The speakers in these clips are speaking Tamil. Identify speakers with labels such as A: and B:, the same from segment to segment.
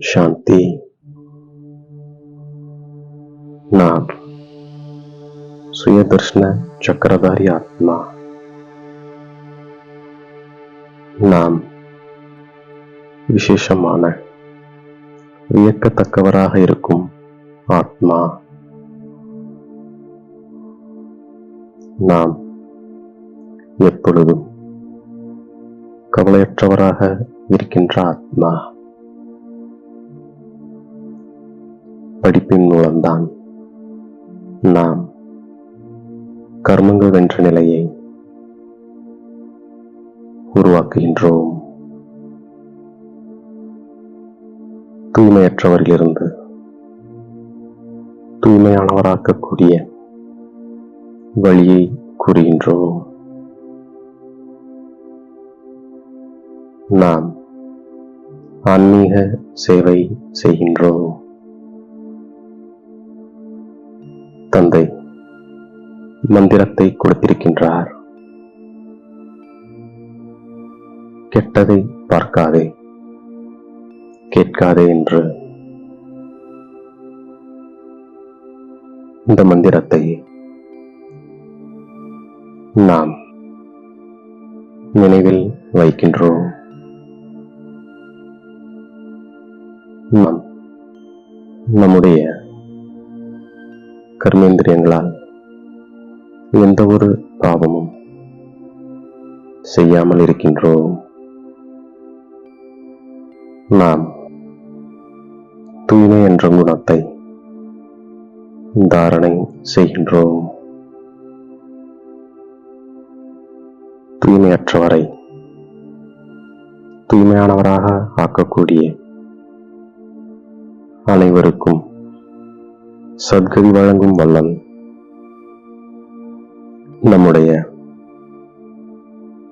A: சாந்தி நான் சுயதர்ஷன சக்கரதாரி ஆத்மா நாம் விசேஷமான வியக்கத்தக்கவராக இருக்கும் ஆத்மா நாம் எப்பொழுதும் கவலையற்றவராக இருக்கின்ற ஆத்மா படிப்பின் மூலம்தான் நாம் கர்மங்கள் வென்ற நிலையை உருவாக்குகின்றோம். தூய்மையற்றவரிலிருந்து தூய்மையானவராக்கக்கூடிய வழியை கூறுகின்றோம். நாம் ஆன்மீக சேவை செய்கின்றோம். தந்தை மந்திரத்தை கொடுத்திருக்கின்றார். கெட்டதை பார்க்காதே கேட்காதே என்று இந்த மந்திரத்தை நாம் நினைவில் வைக்கின்றோம். நாம் நம்முடைய கர்மேந்திரியங்களால் எந்த ஒரு பாவமும் செய்யாமல் இருக்கின்றோம். நாம் தூய்மை என்ற குணத்தை தாரணை செய்கின்றோம். தூய்மையற்றவரை தூய்மையானவராக ஆக்கக்கூடிய அனைவருக்கும் சத்கதி வழங்கும் வல்லன் நம்முடைய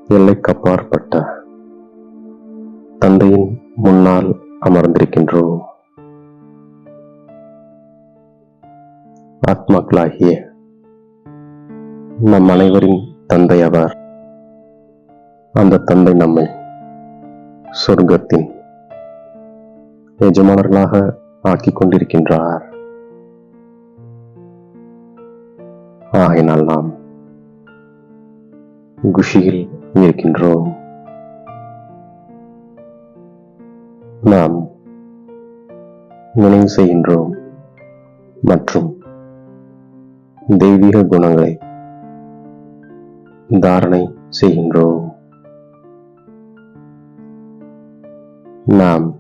A: எல்லைக்கப்பாற்பட்ட தந்தையின் முன்னால் அமர்ந்திருக்கின்றோம். ஆத்மாக்களாகிய நம் அனைவரின் தந்தை அவர். அந்த தந்தை நம்மை சொர்க்கத்தின் எஜமானர்களாக ஆக்கிக் கொண்டிருக்கின்றார். ஆகையினால் நாம் குஷியில் இருக்கின்றோம் நாம் நினைவு செய்கின்றோம் மற்றும் தெய்வீக குணங்களை தாரணை செய்கின்றோம். நாம்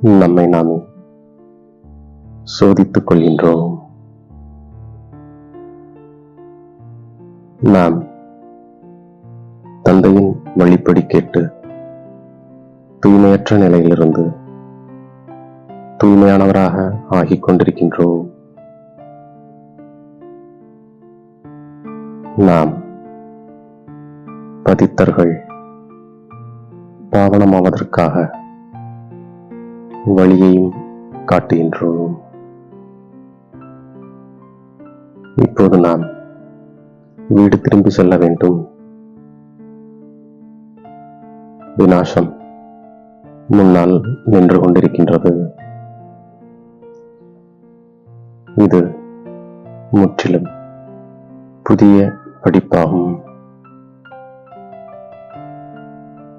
A: நம்மை நாம் சோதித்துக் கொள்கின்றோம். நாம் தந்தையின் வழிப்படி கேட்டு தூய்மையற்ற நிலையிலிருந்து தூய்மையானவராக ஆகிக் கொண்டிருக்கின்றோம் நாம் பதித்தர்கள் பாவனமாவதற்காக வழியையும் காட்டுகின்றோம். இப்போது நாம் வீடு திரும்பி செல்ல வேண்டும். விநாசம் முன்னால் நின்று கொண்டிருக்கின்றது. இது முற்றிலும் புதிய படிப்பாகும்.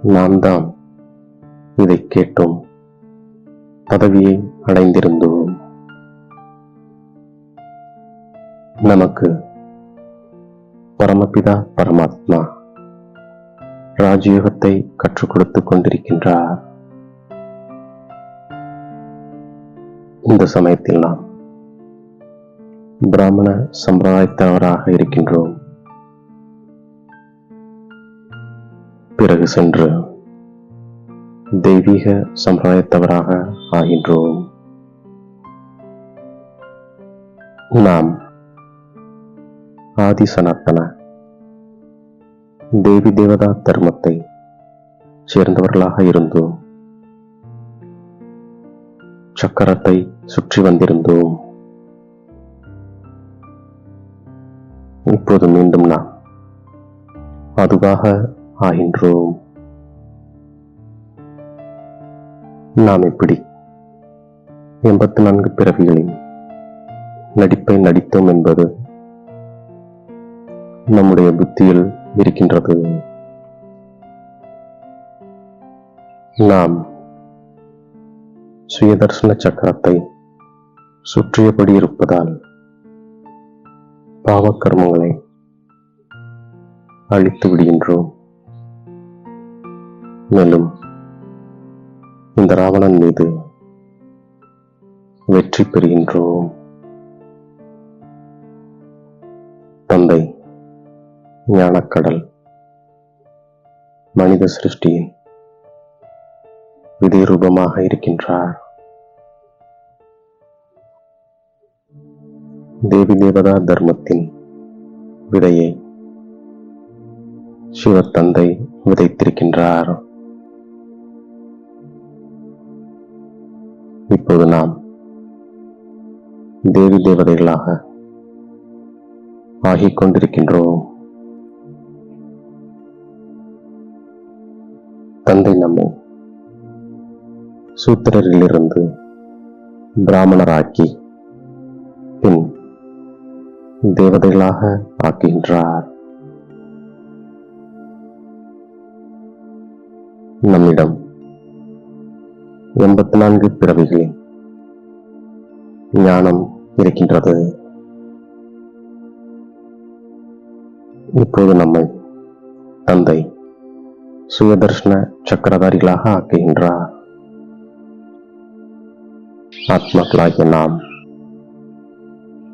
A: நாம் தான் இதை கேட்டோம். பதவியை அடைந்திருந்தோம். நமக்கு பரமபிதா பரமாத்மா. ராஜயோகத்தை கற்றுக் கொடுத்துக் கொண்டிருக்கின்றார். இந்த சமயத்தில் நாம் பிராமண சம்பிரதாயத்தவராக இருக்கின்றோம். பிறகு சென்று தெய்வீக சம்பிரதாயத்தவராக ஆகின்றோம். நாம் ஆதி சனாத்தன தேவி தேவதா தர்மத்தை சேர்ந்தவர்களாக இருந்தோம் சக்கரத்தை சுற்றி வந்திருந்தோம். இப்போது மீண்டும் நாம் அதுவாக ஆகின்றோம். நாம் இப்படி எண்பத்தி நான்கு பிறவிகளின் நடிப்பை நடித்தோம் என்பது நம்முடைய புத்தியில் இருக்கின்றது. நாம் சுயதர்சன சக்கரத்தை சுற்றியபடி இருப்பதால் பாவக்கர்மங்களை அழித்து விடுகின்றோம். மேலும் இந்த ராவணன் மீது வெற்றி பெறுகின்றோம். ஞானக்கடல். மனித சிருஷ்டியின் விதை ரூபமாக இருக்கின்றார். தேவி தேவதா தர்மத்தின் விதையை சிவத்தந்தை விதைத்திருக்கின்றார். இப்போது நாம் தேவி தேவதைகளாக ஆகிக் கொண்டிருக்கின்றோம் தந்தை நம்மை சூத்திரரிலிருந்து பிராமணராக்கி பின் தேவதைகளாக ஆக்குகின்றார். நம்மிடம் எண்பத்தி நான்கு பிறவிகளின் ஞானம் இருக்கின்றது. இப்போது நம்மை தந்தை சுயதர்ஷன சக்கரதாரிகளாக ஆக்குகின்றார். ஆத்மாக்களாகிய நாம்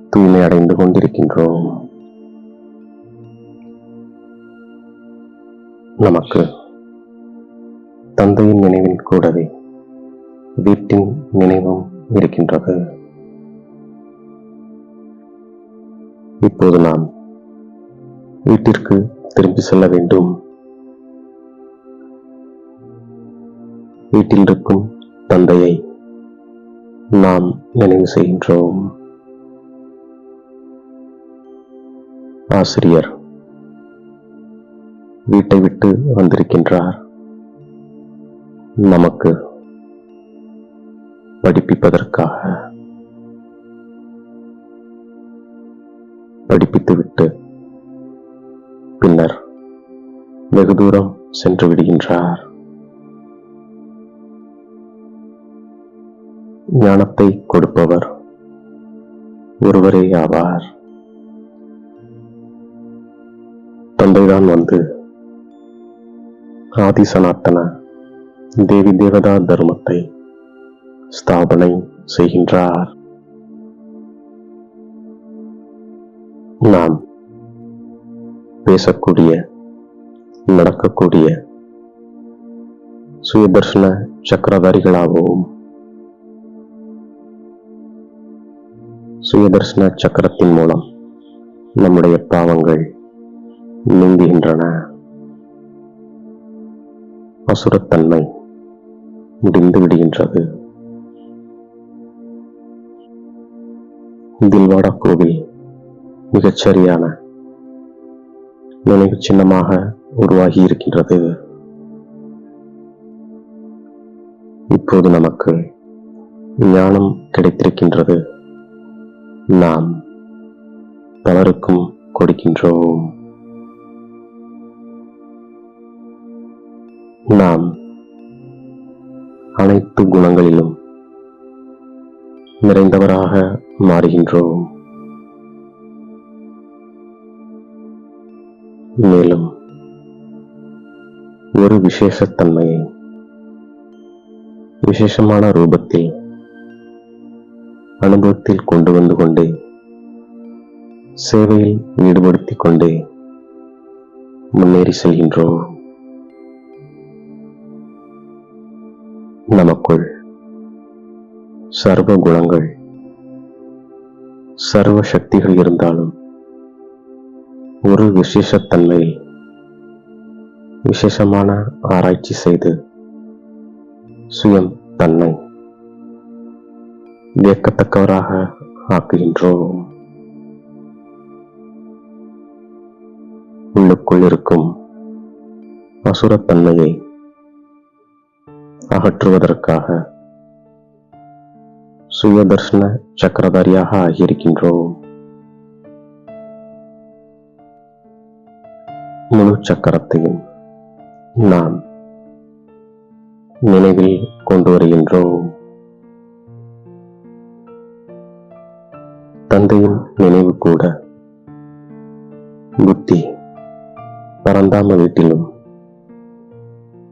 A: தூய்மை அடைந்து கொண்டிருக்கின்றோம். நமக்கு தந்தையின் நினைவில் கூடவே வீட்டின் நினைவும் இருக்கின்றது. இப்போது நாம் வீட்டிற்கு திரும்பி செல்ல வேண்டும். வீட்டில் இருக்கும் தந்தையை நாம் நினைவு செய்கின்றோம். ஆசிரியர் வீட்டை விட்டு வந்திருக்கின்றார். நமக்கு படிப்பிப்பதற்காக. படிப்பித்துவிட்டு பின்னர் வெகு தூரம் சென்று விடுகின்றார். ஞானத்தை கொடுப்பவர் ஒருவரே ஆவார். தந்தைதான் வந்து ஆதி சனாத்தன தேவி தேவதா தர்மத்தை ஸ்தாபனை செய்கின்றார். நாம் பேசக்கூடிய நடக்கக்கூடிய சுயதர்ஷன சக்கரதாரிகளாகவும் சுயதர்ஷன சக்கரத்தின் மூலம் நம்முடைய பாவங்கள் நீங்குகின்றன. அசுரத்தன்மை முடிந்து விடுகின்றது. தில்வாடா கோவில் மிகச்சரியான நினைவு சின்னமாக உருவாகி இருக்கின்றது. இப்போது நமக்கு ஞானம் கிடைத்திருக்கின்றது. நாம் பலருக்கும் கொடுக்கின்றோம். நாம் அனைத்து குணங்களிலும் நிறைந்தவராக மாறுகின்றோம். மேலும் ஒரு விசேஷத்தன்மையை விசேஷமான ரூபத்தில் அனுபவத்தில் கொண்டு வந்து கொண்டே சேவையில் ஈடுபடுத்தி கொண்டே முன்னேறி செல்கின்றோம். நமக்குள் சர்வ குணங்கள் சர்வ சக்திகள் இருந்தாலும் ஒரு விசேஷத்தன்மை விசேஷமான ஆராய்ச்சி செய்து சுயம் தன்னை வியக்கத்தக்கவராக ஆக்குகின்றோம். உள்ளுக்குள் இருக்கும் அசுரத்தன்மையை அகற்றுவதற்காக சுயதர்ஷன சக்கரதாரியாக ஆகியிருக்கின்றோம். முழு சக்கரத்தையும் நாம் நினைவில் கொண்டு வருகின்றோம். தந்தையின் நினைவு கூட. புத்தி பரந்தாம வீட்டிலும்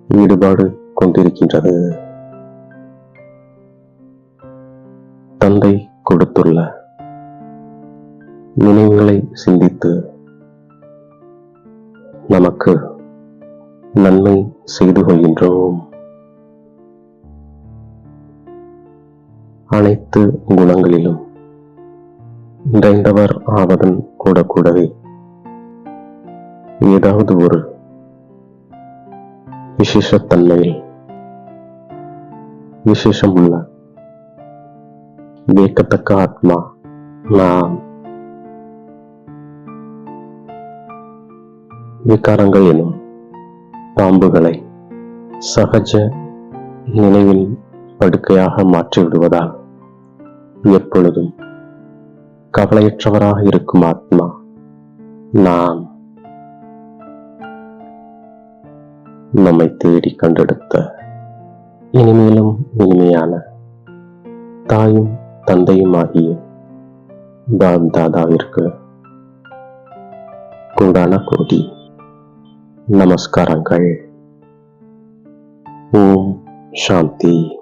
A: ஈடுபாடு கொண்டிருக்கின்றது. தந்தை கொடுத்துள்ள நினைவுகளை சிந்தித்து நமக்கு நன்மை செய்து கொள்கின்றோம். அனைத்து குணங்களிலும் நிறைந்தவர் ஆவதன் கூட கூடவே. ஏதாவது ஒரு விசேஷத்தன்மையில் விசேஷம் உள்ள வியக்கத்தக்க ஆத்மா நாம். விகாரங்கள் எனும் பாம்புகளை சகஜ நினைவில் படுக்கையாக மாற்றிவிடுவதால் எப்பொழுதும் கவலையற்றவராக இருக்கும் ஆத்மா. நாம் நம்மை தேடி கண்டெடுத்த இனிமேலும் இனிமையான தாயும் தந்தையும் ஆகிய தாம் தாதாவிற்கு கோடான கோடி நமஸ்காரங்கள். ஓம் சாந்தி.